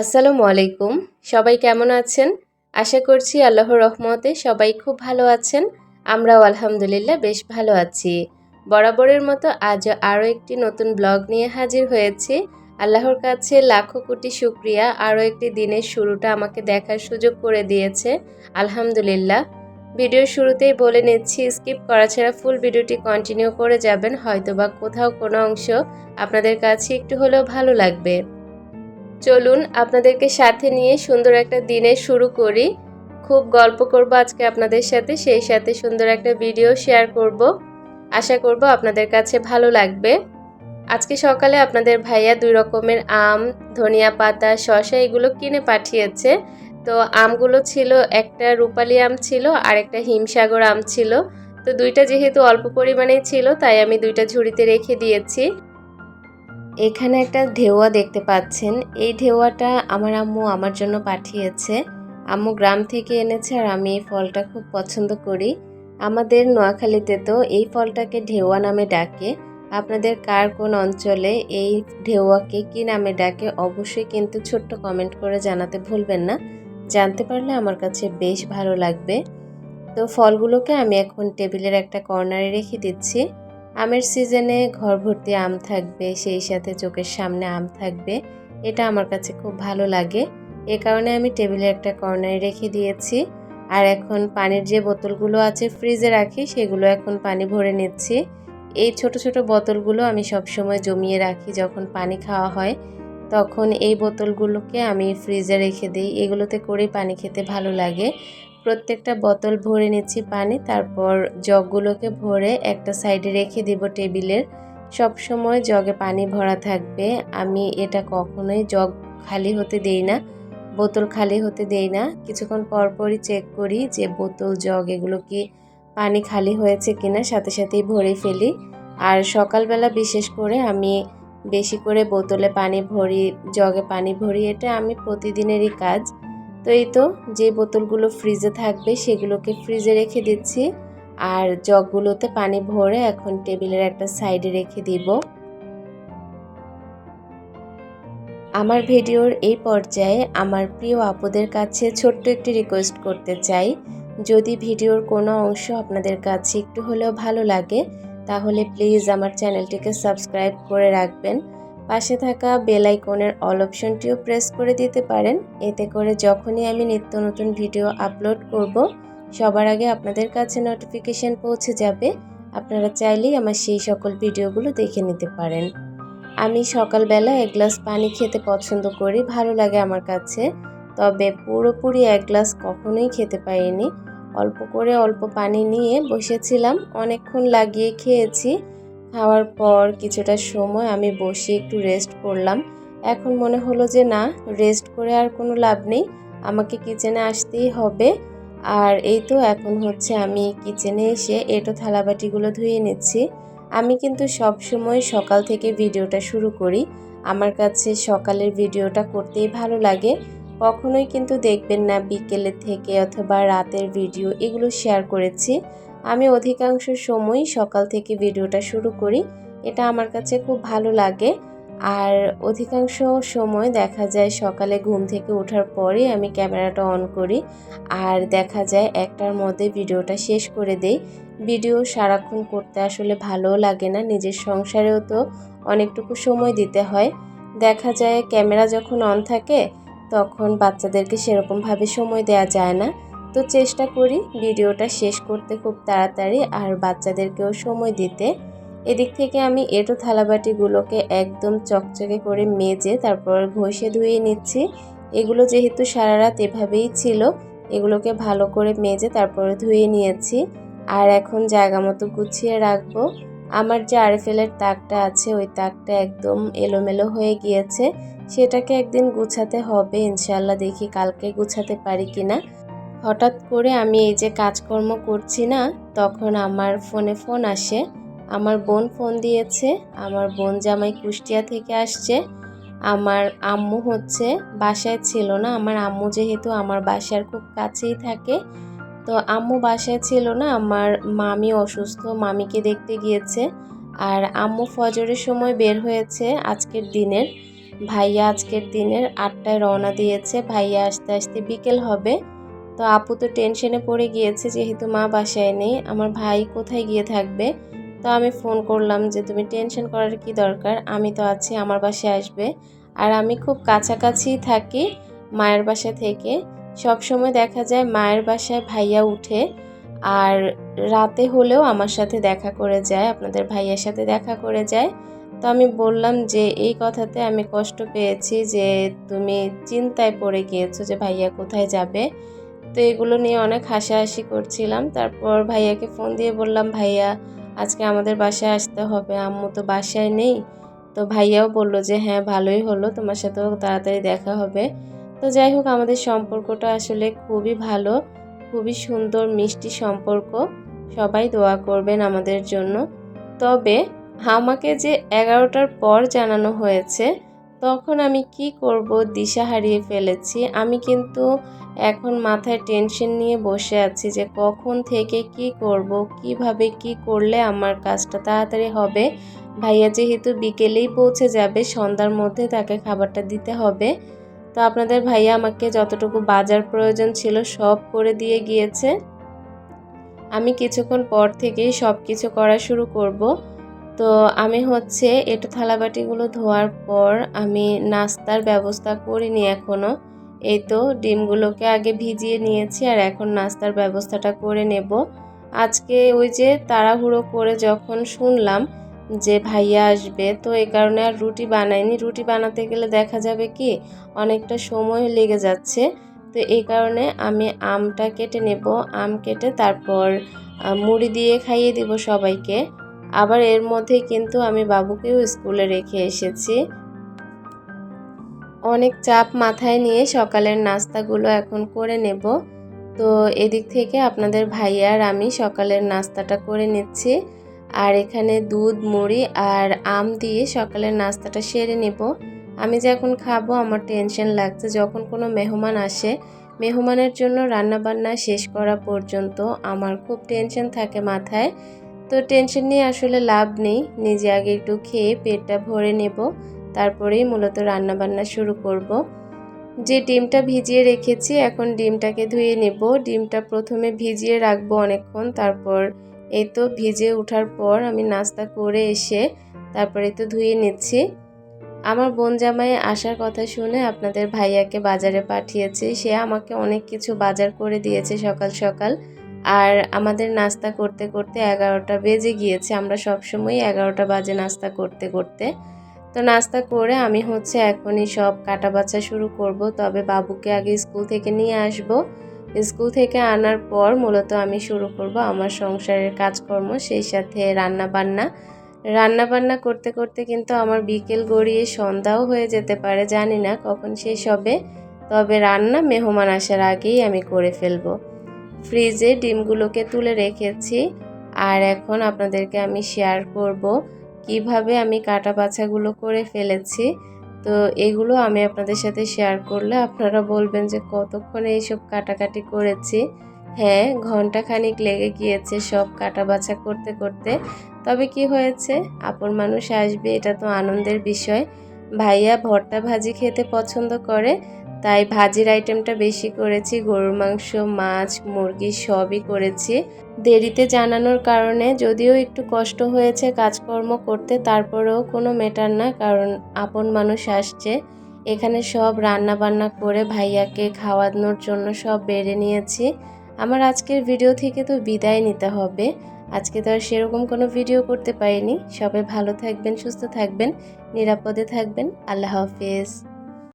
আসসালামু আলাইকুম। সবাই কেমন আছেন? আশা করছি আল্লাহর রহমতে সবাই খুব ভালো আছেন। আমরাও আলহামদুলিল্লাহ বেশ ভালো আছি। বরাবরের মতো আজ আরও একটি নতুন ব্লগ নিয়ে হাজির হয়েছি। আল্লাহর কাছে লাখো কোটি শুক্রিয়া, আরও একটি দিনের শুরুটা আমাকে দেখার সুযোগ করে দিয়েছে। আলহামদুলিল্লাহ। ভিডিওর শুরুতেই বলে নিচ্ছি, স্কিপ করা ছাড়া ফুল ভিডিওটি কন্টিনিউ করে যাবেন। হয়তোবা কোথাও কোনো অংশ আপনাদের কাছে একটু হলেও ভালো লাগবে। চলুন আপনাদেরকে সাথে নিয়ে সুন্দর একটা দিনে শুরু করি। খুব গল্প করব আজকে আপনাদের সাথে, সেই সাথে সুন্দর একটা ভিডিও শেয়ার করব। আশা করব আপনাদের কাছে ভালো লাগবে। আজকে সকালে আপনাদের ভাইয়া দুই রকমের আম, ধনিয়া পাতা শশা এগুলো কিনে পাঠিয়েছে। তো আমগুলো ছিল, একটা রূপালি আম ছিল আর একটা হিমসাগর আম ছিল। তো দুইটা যেহেতু অল্প পরিমাণেই ছিল, তাই আমি দুইটা ঝুড়িতে রেখে দিয়েছি। এখানে একটা ঢেউয়া দেখতে পাচ্ছেন। এই ঢেউয়াটা আমার আম্মু আমার জন্য পাঠিয়েছে। আম্মু গ্রাম থেকে এনেছে আর আমি এই ফলটা খুব পছন্দ করি। আমাদের নোয়াখালীতে তো এই ফলটাকে ঢেউয়া নামে ডাকে। আপনাদের কার কোন অঞ্চলে এই ঢেউয়াকে কি নামে ডাকে অবশ্যই কিন্তু ছোট্ট কমেন্ট করে জানাতে ভুলবেন না। জানতে পারলে আমার কাছে বেশ ভালো লাগবে। তো ফলগুলোকে আমি এখন টেবিলের একটা কর্নারে রেখে দিচ্ছি। আমের সিজনে ঘর ভর্তি আম থাকবে, সেই সাথে চোখের সামনে আম থাকবে। এটা আমার কাছে খুব ভালো লাগে। এ কারণে আমি টেবিলে একটা কর্নারে রেখে দিয়েছি। আর এখন পানির যে বোতলগুলো আছে ফ্রিজে রাখি, সেগুলো এখন পানি ভরে নিচ্ছি। এই ছোট ছোট বোতলগুলো আমি সবসময় জমিয়ে রাখি যখন পানি খাওয়া হয়। তখন এই বোতলগুলোকে আমি ফ্রিজে রেখে দিই। এগুলোতে করেই পানি খেতে ভালো লাগে। প্রত্যেকটা বোতল ভরে নিচ্ছি পানি, তারপর জগগুলোকে ভরে একটা সাইডে রেখে দিব টেবিলের। সব সময় জগে পানি ভরা থাকবে। আমি এটা কখনোই জগ খালি হতে দেই না, বোতল খালি হতে দেই না। কিছুক্ষণ পরপরই চেক করি যে বোতল, জগ এগুলো কি পানি খালি হয়েছে কিনা, সাথে সাথেই ভরে ফেলি। আর সকালবেলা বিশেষ করে আমি বেশি করে বোতলে পানি ভরি, জগে পানি ভরি, এটা আমি প্রতিদিনেরই কাজ। তো এই তো, যে বোতলগুলো ফ্রিজে থাকবে সেগুলোকে ফ্রিজে রেখে দিচ্ছি। আর জগগুলোতে পানি ভরে এখন টেবিলের একটা সাইডে রেখে দিব। আমার ভিডিওর এই পর্যায়ে আমার প্রিয় আপুদের কাছে ছোট্ট একটি রিকোয়েস্ট করতে চাই। যদি ভিডিওর কোনো অংশ আপনাদের কাছে একটু হলেও ভালো লাগে, তাহলে প্লিজ আমার চ্যানেলটিকে সাবস্ক্রাইব করে রাখবেন। পাশে থাকা বেল আইকনের অল অপশনটিও প্রেস করে দিতে পারেন। এতে করে যখনই আমি নিত্য নতুন ভিডিও আপলোড করব, সবার আগে আপনাদের কাছে নোটিফিকেশান পৌঁছে যাবে। আপনারা চাইলেই আমার সেই সকল ভিডিওগুলো দেখে নিতে পারেন। আমি সকালবেলা এক গ্লাস পানি খেতে পছন্দ করি, ভালো লাগে আমার কাছে। তবে পুরোপুরি এক গ্লাস কখনোই খেতে পারিনি। অল্প করে অল্প পানি নিয়ে বসেছিলাম, অনেকক্ষণ লাগিয়ে খেয়েছি। খাওয়ার পর কিছুটা সময় আমি বসে একটু রেস্ট করলাম। এখন মনে হলো যে না রেস্ট করে আর কোনো লাভ নেই, আমাকে কিচেনে আসতেই হবে। আর এই তো এখন হচ্ছে আমি কিচেনে এসে এটো থালাবাটিগুলো ধুয়ে নিচ্ছি। আমি কিন্তু সব সময় সকাল থেকে ভিডিওটা শুরু করি। আমার কাছে সকালের ভিডিওটা করতেই ভালো লাগে। কখনোই কিন্তু দেখবেন না বিকেলের থেকে অথবা রাতের ভিডিও এগুলো শেয়ার করেছি। আমি অধিকাংশ সময় সকাল থেকে ভিডিওটা শুরু করি। এটা আমার কাছে খুব ভালো লাগে। আর অধিকাংশ সময় দেখা যায় সকালে ঘুম থেকে ওঠার পরে আমি ক্যামেরাটা অন করি। আর দেখা যায় একটার মধ্যে ভিডিওটা শেষ করে দেই। ভিডিও সারাক্ষণ করতে আসলে ভালোও লাগে না, নিজের সংসারেও তো অনেকটুকু সময় দিতে হয়। দেখা যায় ক্যামেরা যখন অন থাকে, তখন বাচ্চাদেরকে সেরকমভাবে সময় দেওয়া যায় না। তো চেষ্টা করি ভিডিওটা শেষ করতে খুব তাড়াতাড়ি আর বাচ্চাদেরকেও সময় দিতে। এদিক থেকে আমি এটো থালাবাটিগুলোকে একদম চকচকে করে মেজে তারপর ঘষে ধুয়ে নিচ্ছি। এগুলো যেহেতু সারা রাত এভাবেই ছিল, এগুলোকে ভালো করে মেজে তারপরে ধুয়ে নিয়েছি। আর এখন জায়গা মতো গুছিয়ে রাখব। আমার যে আরএফএলের তাকটা আছে, ওই তাকটা একদম এলোমেলো হয়ে গিয়েছে। সেটাকে একদিন গুছাতে হবে ইনশাল্লাহ দেখি কালকে গুছাতে পারি কিনা। হঠাৎ করে আমি এই যে কাজকর্ম করছি না, তখন আমার ফোনে ফোন আসে। আমার বোন ফোন দিয়েছে, আমার বোন জামাই কুষ্টিয়া থেকে আসছে। আমার আম্মু হচ্ছে বাসায় ছিল না, আমার আম্মু যেহেতু আমার বাসার খুব কাছেই থাকে। তো আম্মু বাসায় ছিল না, আমার মামি অসুস্থ, মামিকে দেখতে গিয়েছে। আর আম্মু ফজরের সময় বের হয়েছে আজকের দিনের। ভাইয়া আজকের দিনের আটটায় রওনা দিয়েছে, ভাইয়া আসতে আসতে বিকেল হবে। তো আপু তো টেনশনে পড়ে গিয়েছে যেহেতু মা বাসায় নেই, আমার ভাই কোথায় গিয়ে থাকবে? তো আমি ফোন করলাম যে তুমি টেনশন করার কি দরকার? আমি তো আছি, আমার বাসায় আসবে। আর আমি খুব কাছাকাছি থাকি মায়ের বাসা থেকে। সব সময় দেখা যায় মায়ের বাসায় ভাইয়া উঠে আর রাতে হলেও আমার সাথে দেখা করে যায়, আপনাদের ভাইয়ার সাথে দেখা করে যায়। তো আমি বললাম যে এই কথাতে আমি কষ্ট পেয়েছি যে তুমি চিন্তায় পড়ে গিয়েছো যে ভাইয়া কোথায় যাবে। তো এগুলো নিয়ে অনেক হাসাহাসি করছিলাম। তারপর ভাইয়াকে ফোন দিয়ে বললাম, ভাইয়া, আজকে আমাদের বাসায় আসতে হবে। আম্মু তো বাসায় নেই। তো ভাইয়াও বলল যে হ্যাঁ ভালোই হলো। তোমার সাথেও তাড়াতাড়ি দেখা হবে। তো যাই হোক, আমাদের সম্পর্কটা আসলে খুবই ভালো, খুবই সুন্দর, মিষ্টি সম্পর্ক। সবাই দোয়া করবেন আমাদের জন্য। তবে আমাকে যে এগারোটার পর জানানো হয়েছে তখন আমি কি করব? দিশা হারিয়ে ফেলেছি। আমি কিন্তু এখন মাথায় টেনশন নিয়ে বসে আছি যে কখন থেকে কি করব? কীভাবে কি করলে আমার কাজটা তাড়াতাড়ি হবে? ভাইয়া যেহেতু বিকেলেই পৌঁছে যাবে, সন্ধ্যার মধ্যে তাকে খাবারটা দিতে হবে। তো আপনাদের ভাইয়া আমাকে যতটুকু বাজার প্রয়োজন ছিল সব করে দিয়ে গিয়েছে। আমি কিছুক্ষণ পর থেকেই সব কিছু করা শুরু করব। তো আমি হচ্ছে এটা থালাবাটিগুলো ধোয়ার পর আমি নাস্তার ব্যবস্থা করিনি এখনও এই তো ডিমগুলোকে আগে ভিজিয়ে নিয়েছি আর এখন নাস্তার ব্যবস্থাটা করে নেব। আজকে ওই যে তাড়াহুড়ো করে যখন শুনলাম যে ভাইয়া আসবে, তো এই কারণে আর রুটি বানাইনি। রুটি বানাতে গেলে দেখা যাবে কি অনেকটা সময় লেগে যাচ্ছে। তো এই কারণে আমি আমটা কেটে নেব। আম কেটে তারপর মুড়ি দিয়ে খাইয়ে দিব সবাইকে। আবার এর মধ্যে কিন্তু আমি বাবুকেও স্কুলে রেখে এসেছি। অনেক চাপ মাথায় নিয়ে সকালের নাস্তাগুলো এখন করে নেব। তো এদিক থেকে আপনাদের ভাইয়ার আমি সকালের নাস্তাটা করে নিচ্ছি। আর এখানে দুধ, মুড়ি আর আম দিয়ে সকালের নাস্তাটা সেরে নেব। আমি যে এখন খাব আমার টেনশন লাগছে। যখন কোনো মেহমান আসে, মেহমানের জন্য রান্নাবান্না শেষ করা পর্যন্ত আমার খুব টেনশন থাকে মাথায়। তো টেনশন নিয়ে আসলে লাভ নেই। নিজে আগে একটু খেয়ে পেটটা ভরে নেব। তারপরেই মূলত রান্নাবান্না শুরু করব। যে ডিমটা ভিজিয়ে রেখেছি, এখন ডিমটাকে ধুয়ে নেব। ডিমটা প্রথমে ভিজিয়ে রাখব অনেকক্ষণ। তারপর এই তো ভিজে ওঠার পর আমি নাস্তা করে এসে তারপরে তো ধুয়ে নিচ্ছি। আমার বোন জামাই আসার কথা শুনে আপনাদের ভাইয়াকে বাজারে পাঠিয়েছে। সে আমাকে অনেক কিছু বাজার করে দিয়েছে সকাল সকাল। আর আমাদের নাস্তা করতে করতে এগারোটা বেজে গিয়েছে। আমরা সবসময় এগারোটা বাজে নাস্তা করতে করতে। তো নাস্তা করে আমি হচ্ছে এখনই সব কাটা বাছা শুরু করব। তবে বাবুকে আগে স্কুল থেকে নিয়ে আসব। স্কুল থেকে আনার পর মূলত আমি শুরু করব আমার সংসারের কাজকর্ম, সেই সাথে রান্না বান্না রান্না বান্না করতে করতে কিন্তু আমার বিকেল গড়িয়ে সন্ধ্যাও হয়ে যেতে পারে, জানি না কখন শেষ হবে। তবে রান্না মেহমান আসার আগেই আমি করে ফেলব। ফ্রিজে ডিমগুলোকে তুলে রেখেছি। আর এখন আপনাদেরকে আমি শেয়ার করব কীভাবে আমি কাটা বাছাগুলো করে ফেলেছি। তো এগুলো আমি আপনাদের সাথে শেয়ার করলে আপনারা বলবেন যে, কতক্ষণে এইসব কাটাকাটি করেছি? হ্যাঁ ঘণ্টা খানিক লেগে গিয়েছে সব কাটা বাছা করতে করতে। তবে কি হয়েছে? আপন মানুষ আসবে, এটা তো আনন্দের বিষয়। ভাইয়া ভর্তা ভাজি খেতে পছন্দ করে তাই ভাজির আইটেমটা বেশি করেছি, গরুর মাংস, মাছ, মুরগি সবই করেছি। দেরিতে জানানোর কারণে যদিও একটু কষ্ট হয়েছে কাজকর্ম করতে, তারপরেও কোনো মেটার না, কারণ আপন মানুষ আসছে। এখানে সব রান্না বান্না করে ভাইয়াকে খাওয়ানোর জন্য সব বেড়ে নিয়েছি। আমার আজকের ভিডিও থেকে তো বিদায় নিতে হবে। আজকে তো আর সেরকম কোনো ভিডিও করতে পারিনি। সবাই ভালো থাকবেন, সুস্থ থাকবেন, নিরাপদে থাকবেন। আল্লাহ হাফিজ।